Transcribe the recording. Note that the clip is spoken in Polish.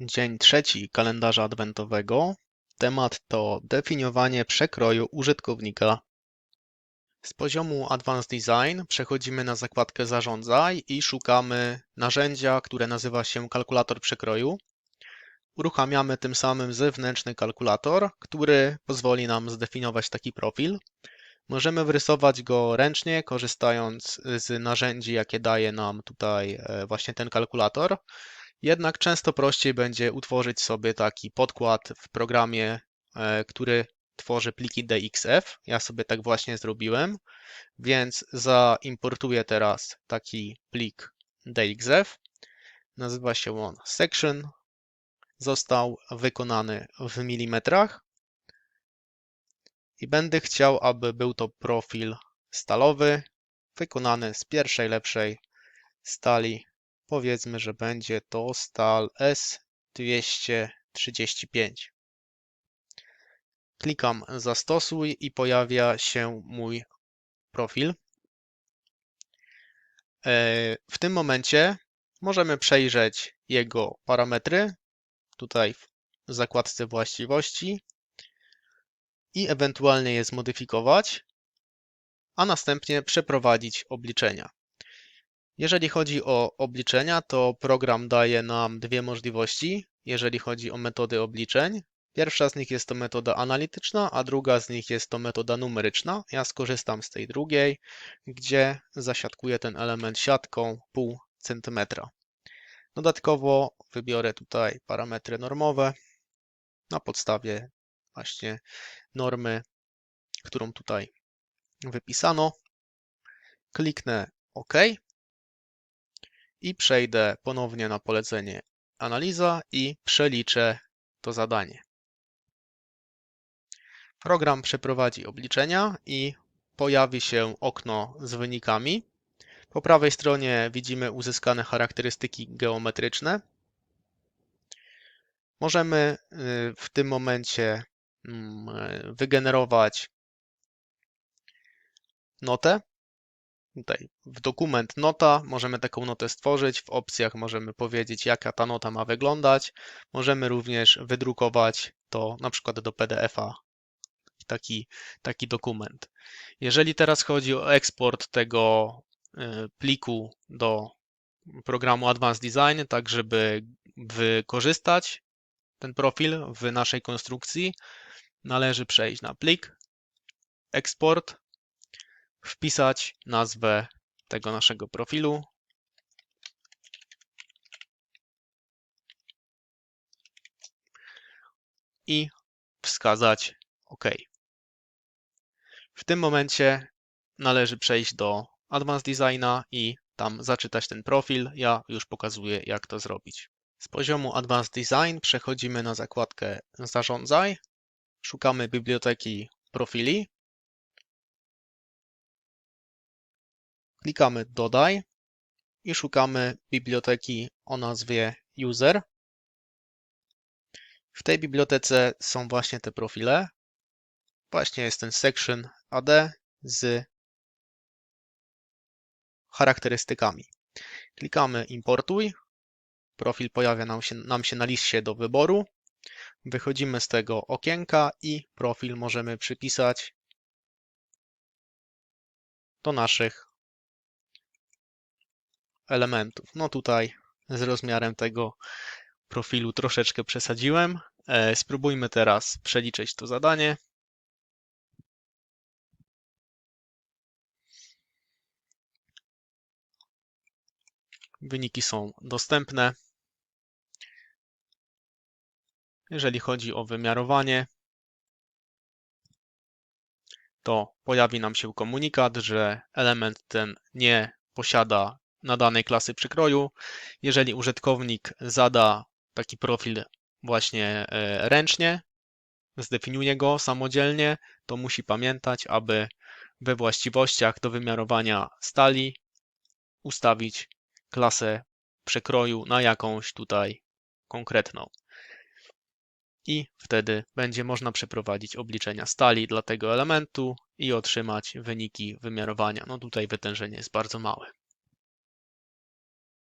Dzień trzeci kalendarza adwentowego. Temat to definiowanie przekroju użytkownika. Z poziomu Advanced Design przechodzimy na zakładkę Zarządzaj i szukamy narzędzia, które nazywa się kalkulator przekroju. Uruchamiamy tym samym zewnętrzny kalkulator, który pozwoli nam zdefiniować taki profil. Możemy wrysować go ręcznie, korzystając z narzędzi, jakie daje nam tutaj e, właśnie ten kalkulator. Jednak często prościej będzie utworzyć sobie taki podkład w programie, e, który tworzy pliki DXF. Ja sobie tak właśnie zrobiłem, więc zaimportuję teraz taki plik DXF. Nazywa się on section. Został wykonany w milimetrach i będę chciał, aby był to profil stalowy, wykonany z pierwszej lepszej stali. Powiedzmy, że będzie to stal S235. Klikam zastosuj i pojawia się mój profil. E, w tym momencie możemy przejrzeć jego parametry, tutaj w zakładce właściwości i ewentualnie je zmodyfikować, a następnie przeprowadzić obliczenia. Jeżeli chodzi o obliczenia, to program daje nam dwie możliwości, jeżeli chodzi o metody obliczeń. Pierwsza z nich jest to metoda analityczna, a druga z nich jest to metoda numeryczna. Ja skorzystam z tej drugiej, gdzie zasiadkuję ten element siatką pół centymetra. Dodatkowo wybiorę tutaj parametry normowe na podstawie właśnie normy, którą tutaj wypisano. Kliknę OK i przejdę ponownie na polecenie analiza i przeliczę to zadanie. Program przeprowadzi obliczenia i pojawi się okno z wynikami. Po prawej stronie widzimy uzyskane charakterystyki geometryczne. Możemy y, w tym momencie mm, wygenerować notę. Tutaj w dokument nota możemy taką notę stworzyć. W opcjach możemy powiedzieć, jaka ta nota ma wyglądać. Możemy również wydrukować to na przykład do PDF-a taki, taki dokument. Jeżeli teraz chodzi o eksport tego y, pliku do programu Advanced Design, tak żeby wykorzystać ten profil w naszej konstrukcji, należy przejść na plik, eksport, wpisać nazwę tego naszego profilu. I wskazać OK. W tym momencie należy przejść do Advanced Designa i tam zaczytać ten profil. Ja już pokazuję, jak to zrobić. Z poziomu Advanced Design przechodzimy na zakładkę Zarządzaj. Szukamy biblioteki profili. Klikamy Dodaj i szukamy biblioteki o nazwie User. W tej bibliotece są właśnie te profile. Właśnie jest ten section AD z charakterystykami. Klikamy Importuj. Profil pojawia nam się, nam się na liście do wyboru. Wychodzimy z tego okienka i profil możemy przypisać do naszych elementów. No tutaj z rozmiarem tego profilu troszeczkę przesadziłem. E, spróbujmy teraz przeliczyć to zadanie. Wyniki są dostępne. Jeżeli chodzi o wymiarowanie, to pojawi nam się komunikat, że element ten nie posiada nadanej klasy przykroju. Jeżeli użytkownik zada taki profil właśnie e, ręcznie, zdefiniuje go samodzielnie, to musi pamiętać, aby we właściwościach do wymiarowania stali ustawić klasę przekroju na jakąś tutaj konkretną. I wtedy będzie można przeprowadzić obliczenia stali dla tego elementu i otrzymać wyniki wymiarowania. No tutaj wytężenie jest bardzo małe.